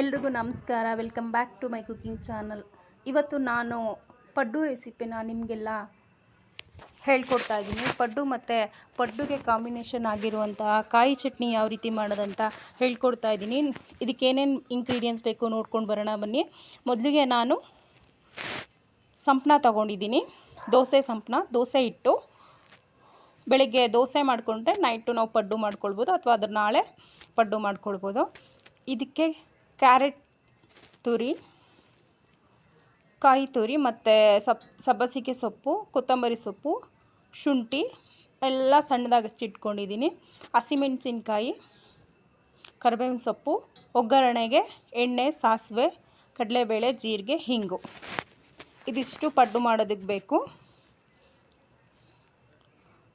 ಎಲ್ರಿಗೂ ನಮಸ್ಕಾರ. Welcome back to my cooking channel ಇವತ್ತು ನಾನು ಪಡ್ಡು ರೆಸಿಪಿನ ನಿಮಗೆಲ್ಲ ಹೇಳ್ಕೊಡ್ತಾ ಇದ್ದೀನಿ. ಪಡ್ಡು ಮತ್ತು ಪಡ್ಡುಗೆ ಕಾಂಬಿನೇಷನ್ ಆಗಿರುವಂತಹ ಕಾಯಿ ಚಟ್ನಿ ಯಾವ ರೀತಿ ಮಾಡೋದಂತ ಹೇಳ್ಕೊಡ್ತಾ ಇದ್ದೀನಿ. ಇದಕ್ಕೆ ಏನೇನು ಇಂಗ್ರೀಡಿಯೆಂಟ್ಸ್ ಬೇಕು ನೋಡ್ಕೊಂಡು ಬರೋಣ ಬನ್ನಿ. ಮೊದಲಿಗೆ ನಾನು ಸಂಪ್ನ ತಗೊಂಡಿದ್ದೀನಿ. ದೋಸೆ ಸಂಪ್ನ. ದೋಸೆ ಇಟ್ಟು ಬೆಳಿಗ್ಗೆ ದೋಸೆ ಮಾಡಿಕೊಂಡ್ರೆ ನೈಟು ನಾವು ಪಡ್ಡು ಮಾಡ್ಕೊಳ್ಬೋದು ಅಥವಾ ಅದ್ರ ನಾಳೆ ಪಡ್ಡು ಮಾಡ್ಕೊಳ್ಬೋದು. ಇದಕ್ಕೆ ಕ್ಯಾರೆಟ್ ತುರಿ, ಕಾಯಿ ತುರಿ ಮತ್ತು ಸಬ್, ಸಬ್ಬಸಿಗೆ ಸೊಪ್ಪು, ಕೊತ್ತಂಬರಿ ಸೊಪ್ಪು, ಶುಂಠಿ ಎಲ್ಲ ಸಣ್ಣದಾಗಿ ಹಚ್ಚಿಟ್ಕೊಂಡಿದ್ದೀನಿ. ಹಸಿಮೆಣಸಿನ್ಕಾಯಿ, ಕರಿಬೇವಿನ ಸೊಪ್ಪು, ಒಗ್ಗರಣೆಗೆ ಎಣ್ಣೆ, ಸಾಸಿವೆ, ಕಡಲೆಬೇಳೆ, ಜೀರಿಗೆ, ಹಿಂಗು. ಇದಿಷ್ಟು ಪಡ್ಡು ಮಾಡೋದಕ್ಕೆ ಬೇಕು.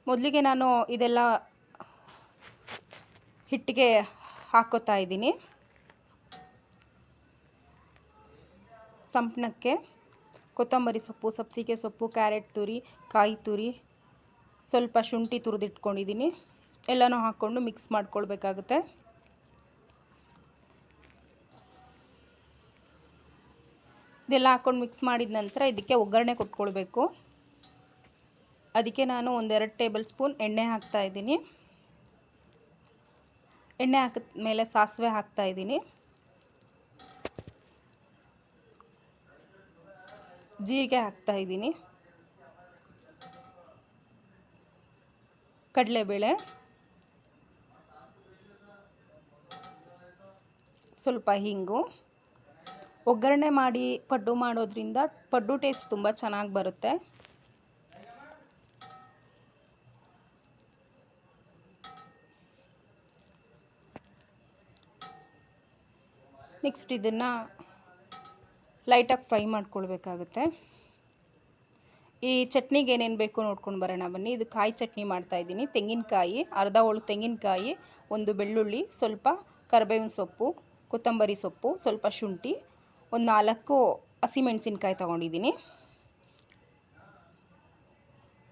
ಮೊದಲಿಗೆ ನಾನು ಇದೆಲ್ಲ ಹಿಟ್ಟಿಗೆ ಹಾಕೋತಾ ಇದ್ದೀನಿ. ಸಂಪಣಕ್ಕೆ ಕೊತ್ತಂಬರಿ ಸೊಪ್ಪು, ಸಬ್ಸಿಗೆ ಸೊಪ್ಪು, ಕ್ಯಾರೆಟ್ ತುರಿ, ಕಾಯಿ ತುರಿ, ಸ್ವಲ್ಪ ಶುಂಠಿ ತುರಿದಿಟ್ಕೊಂಡಿದ್ದೀನಿ. ಎಲ್ಲನೂ ಹಾಕ್ಕೊಂಡು ಮಿಕ್ಸ್ ಮಾಡ್ಕೊಳ್ಬೇಕಾಗುತ್ತೆ. ಇದೆಲ್ಲ ಹಾಕ್ಕೊಂಡು ಮಿಕ್ಸ್ ಮಾಡಿದ ನಂತರ ಇದಕ್ಕೆ ಒಗ್ಗರಣೆ ಕೊಟ್ಕೊಳ್ಬೇಕು. ಅದಕ್ಕೆ ನಾನು ಒಂದೆರಡು ಟೇಬಲ್ ಸ್ಪೂನ್ ಎಣ್ಣೆ ಹಾಕ್ತಾ ಇದ್ದೀನಿ. ಎಣ್ಣೆ ಹಾಕಿದ ಮೇಲೆ ಸಾಸಿವೆ ಹಾಕ್ತಾ ಜೀರಿಗೆ ಹಾಕ್ತಾ ಇದ್ದೀನಿ. ಕಡಲೆಬೇಳೆ. ಸ್ವಲ್ಪ ಹಿಂಗು. ಒಗ್ಗರಣೆ ಮಾಡಿ ಪಡ್ಡು ಮಾಡೋದ್ರಿಂದ ಪಡ್ಡು ಟೇಸ್ಟ್ ತುಂಬ ಚೆನ್ನಾಗಿ ಬರುತ್ತೆ. ನೆಕ್ಸ್ಟ್ ಇದನ್ನು ಲೈಟಾಗಿ ಫ್ರೈ ಮಾಡ್ಕೊಳ್ಬೇಕಾಗುತ್ತೆ. ಈ ಚಟ್ನಿಗೆ ಏನೇನು ಬೇಕು ನೋಡ್ಕೊಂಡು ಬರೋಣ ಬನ್ನಿ. ಇದು ಕಾಯಿ ಚಟ್ನಿ ಮಾಡ್ತಾಯಿದ್ದೀನಿ ತೆಂಗಿನಕಾಯಿ, ಅರ್ಧ ಹೋಳು ತೆಂಗಿನಕಾಯಿ, ಒಂದು ಬೆಳ್ಳುಳ್ಳಿ, ಸ್ವಲ್ಪ ಕರಿಬೇವಿನ ಸೊಪ್ಪು, ಕೊತ್ತಂಬರಿ ಸೊಪ್ಪು, ಸ್ವಲ್ಪ ಶುಂಠಿ, ಒಂದು ನಾಲ್ಕು ಹಸಿಮೆಣಸಿನ್ಕಾಯಿ ತೊಗೊಂಡಿದ್ದೀನಿ.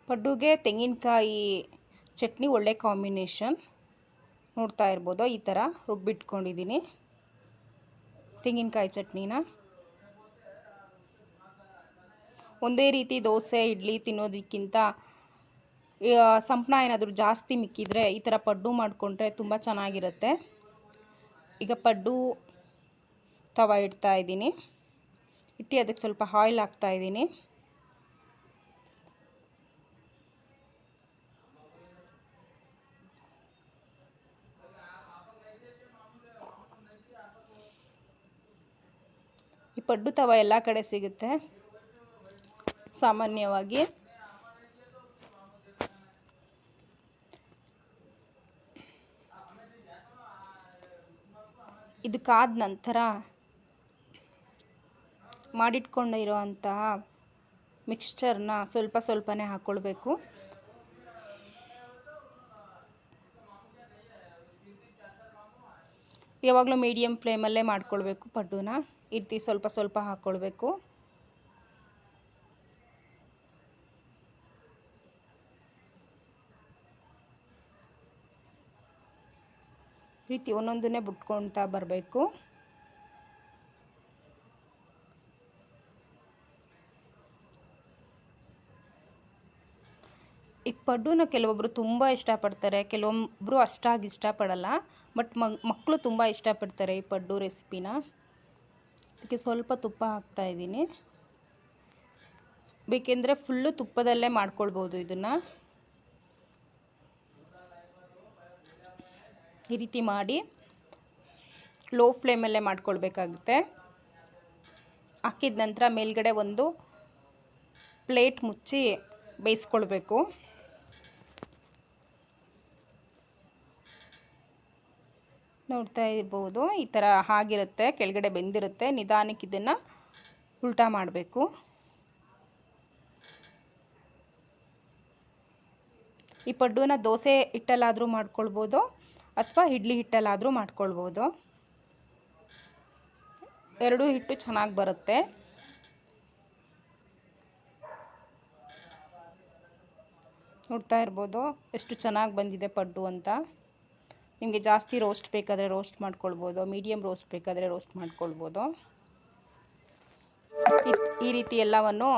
ಪಡ್ಡುಗೆ ತೆಂಗಿನಕಾಯಿ ಚಟ್ನಿ ಒಳ್ಳೆ ಕಾಂಬಿನೇಷನ್. ನೋಡ್ತಾ ಇರ್ಬೋದು. ಈ ಥರ ರುಬ್ಬಿಟ್ಕೊಂಡಿದ್ದೀನಿ. ತೆಂಗಿನಕಾಯಿ ಚಟ್ನಿನ. ಒಂದೇ ರೀತಿ ದೋಸೆ, ಇಡ್ಲಿ ತಿನ್ನೋದಕ್ಕಿಂತ ಸಂಪಣ ಏನಾದರೂ ಜಾಸ್ತಿ ಮಿಕ್ಕಿದರೆ ಈ ಥರ ಪಡ್ಡು ಮಾಡಿಕೊಂಡ್ರೆ ತುಂಬ ಚೆನ್ನಾಗಿರುತ್ತೆ. ಈಗ ಪಡ್ಡು ತವ ಇಡ್ತಾ ಇದ್ದೀನಿ. ಇಟ್ಟು ಅದಕ್ಕೆ ಸ್ವಲ್ಪ ಆಯಿಲ್ ಹಾಕ್ತಾ ಇದ್ದೀನಿ. ಈ ಪಡ್ಡು ತವ ಎಲ್ಲ ಕಡೆ ಸಿಗುತ್ತೆ. ಸಾಮಾನ್ಯವಾಗಿ. ಇದಕ್ಕಾದ ನಂತರ ಮಾಡಿಟ್ಕೊಂಡಿರೋಂತಹ ಮಿಕ್ಸ್ಚರ್ನ ಸ್ವಲ್ಪ ಸ್ವಲ್ಪನೇ ಹಾಕ್ಕೊಳ್ಬೇಕು ಯಾವಾಗಲೂ ಮೀಡಿಯಮ್ ಫ್ಲೇಮಲ್ಲೇ ಮಾಡ್ಕೊಳ್ಬೇಕು ಪಡ್ಡುನ ಇರ್ತಿ ರೀತಿ ಸ್ವಲ್ಪ ಸ್ವಲ್ಪ ಹಾಕ್ಕೊಳ್ಬೇಕು ರೀತಿ ಒಂದೊಂದನ್ನೇ ಬಿಟ್ಕೊಳ್ತಾ ಬರಬೇಕು. ಈ ಪಡ್ಡುನ ಕೆಲವೊಬ್ಬರು ತುಂಬ ಇಷ್ಟಪಡ್ತಾರೆ ಕೆಲವೊಬ್ಬರು ಅಷ್ಟಾಗಿ ಇಷ್ಟಪಡಲ್ಲ, ಬಟ್ ಮಕ್ಕಳು ತುಂಬ ಇಷ್ಟಪಡ್ತಾರೆ ಈ ಪಡ್ಡು ರೆಸಿಪಿನ. ಅದಕ್ಕೆ ಸ್ವಲ್ಪ ತುಪ್ಪ ಹಾಕ್ತಾ ಇದ್ದೀನಿ. ಬೇಕೆಂದರೆ ಫುಲ್ಲು ತುಪ್ಪದಲ್ಲೇ ಮಾಡ್ಕೊಳ್ಬೋದು ಇದನ್ನು. ಈ ರೀತಿ ಮಾಡಿ ಲೋ ಫ್ಲೇಮಲ್ಲೇ ಮಾಡ್ಕೊಳ್ಬೇಕಾಗುತ್ತೆ. ಹಾಕಿದ ನಂತರ ಮೇಲ್ಗಡೆ ಒಂದು ಪ್ಲೇಟ್ ಮುಚ್ಚಿ ಬೇಯಿಸ್ಕೊಳ್ಬೇಕು. ನೋಡ್ತಾ ಇರ್ಬೋದು, ಈ ಥರ ಆಗಿರುತ್ತೆ, ಕೆಳಗಡೆ ಬೆಂದಿರುತ್ತೆ, ನಿಧಾನಕ್ಕೆ ಇದನ್ನು ಉಲ್ಟಾ ಮಾಡಬೇಕು. ಈ ಪಡ್ಡುನ ದೋಸೆ ಹಿಟ್ಟಲ್ಲಾದರೂ ಮಾಡ್ಕೊಳ್ಬೋದು. ಅಥವಾ ಇಡ್ಲಿ ಹಿಟ್ಟಲ್ಲಾದರೂ ಮಾಡ್ಕೊಳ್ಬೋದು. ಎರಡೂ ಹಿಟ್ಟು ಚೆನ್ನಾಗಿ ಬರುತ್ತೆ. ನೋಡ್ತಾ ಇರ್ಬೋದು ಎಷ್ಟು ಚೆನ್ನಾಗಿ ಬಂದಿದೆ ಪಡ್ಡು ಅಂತ. ನಿಮಗೆ ಜಾಸ್ತಿ ರೋಸ್ಟ್ ಬೇಕಾದರೆ ರೋಸ್ಟ್ ಮಾಡ್ಕೊಳ್ಬೋದು ಮೀಡಿಯಮ್ ರೋಸ್ಟ್ ಬೇಕಾದರೆ ರೋಸ್ಟ್ ಮಾಡ್ಕೊಳ್ಬೋದು. ಈ- ರೀತಿ ಎಲ್ಲವನ್ನು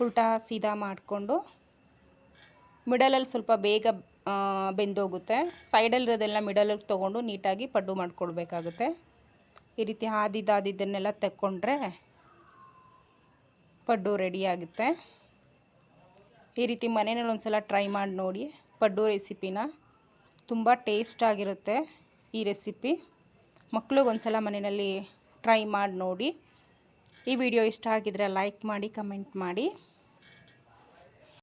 ಉಲ್ಟಾ ಸೀದಾ ಮಾಡಿಕೊಂಡು ಮಿಡಲಲ್ಲಿ ಸ್ವಲ್ಪ ಬೇಗ ಬೆಂದೋಗುತ್ತೆ. ಸೈಡಲ್ಲಿರೋದೆಲ್ಲ ಮಿಡಲಿಗೆ ತೊಗೊಂಡು ನೀಟಾಗಿ ಪಡ್ಡು ಮಾಡ್ಕೊಳ್ಬೇಕಾಗುತ್ತೆ. ಈ ರೀತಿ ಆದಿದ್ದಾದಿದ್ದನ್ನೆಲ್ಲ ತಕ್ಕೊಂಡ್ರೆ ಪಡ್ಡು ರೆಡಿ ಆಗುತ್ತೆ. ಈ ರೀತಿ ಮನೆಯಲ್ಲಿ ಒಂದ್ಸಲ ಟ್ರೈ ಮಾಡಿ ನೋಡಿ ಪಡ್ಡು ರೆಸಿಪಿನ ತುಂಬ ಟೇಸ್ಟ್ ಆಗಿರುತ್ತೆ ಈ ರೆಸಿಪಿ ಮಕ್ಳಿಗೆ ಒಂದ್ಸಲ ಮನೆಯಲ್ಲಿ ಟ್ರೈ ಮಾಡಿ ನೋಡಿ. ಈ ವಿಡಿಯೋ ಇಷ್ಟ ಆಗಿದ್ರೆ ಲೈಕ್ ಮಾಡಿ ಕಮೆಂಟ್ ಮಾಡಿ.